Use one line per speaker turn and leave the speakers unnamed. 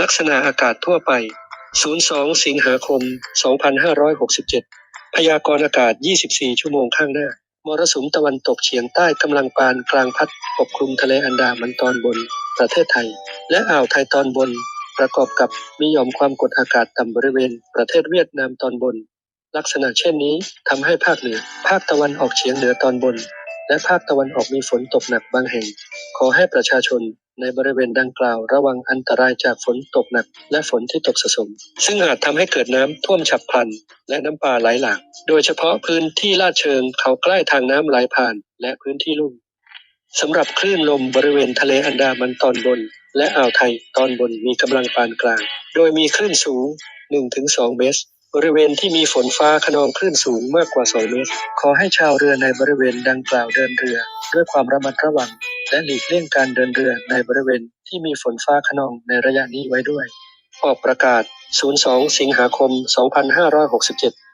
ลักษณะอากาศทั่วไป 02 สิงหาคม 2567 พยากรณ์อากาศ 24 ชั่วโมงข้างหน้า มรสุมตะวันตกเฉียงใต้กำลังปานกลางพัดปกคลุมทะเลอันดามันตอนบน ประเทศไทย และอ่าวไทยตอนบน ประกอบกับมีหย่อมความกดอากาศต่ำบริเวณ ประเทศเวียดนามตอนบน ลักษณะเช่นนี้ทำให้ภาคเหนือ ภาคตะวันออกเฉียงเหนือตอนบน และภาคตะวันออกมีฝนตกหนักบางแห่ง ขอให้ประชาชน ในบริเวณดังกล่าวระวังอันตรายจากฝนตกหนัก และฝนที่ตกสะสม ซึ่งอาจทำให้เกิดน้ำท่วมฉับพลัน และน้ำป่าไหลหลากโดยเฉพาะพื้นที่ลาดเชิงเขาใกล้ทางน้ำไหลผ่าน และพื้นที่ลุ่มสำหรับคลื่นลมบริเวณทะเลอันดามันตอนบน และอ่าวไทยตอนบนมีกำลังปานกลาง โดยมีคลื่นสูง 1-2 เมตร บริเวณที่มีฝนฟ้าขนองคลื่นสูงมากกว่า 2 เมตร ขอให้ชาวเรือในบริเวณดังกล่าวเดินเรือ ด้วยความระมัดระวัง และหลีกเลี่ยงการเดินเรือในบริเวณที่มีฝนฟ้าขนองในระยะนี้ไว้ด้วย ออกประกาศ 02 สิงหาคม 2567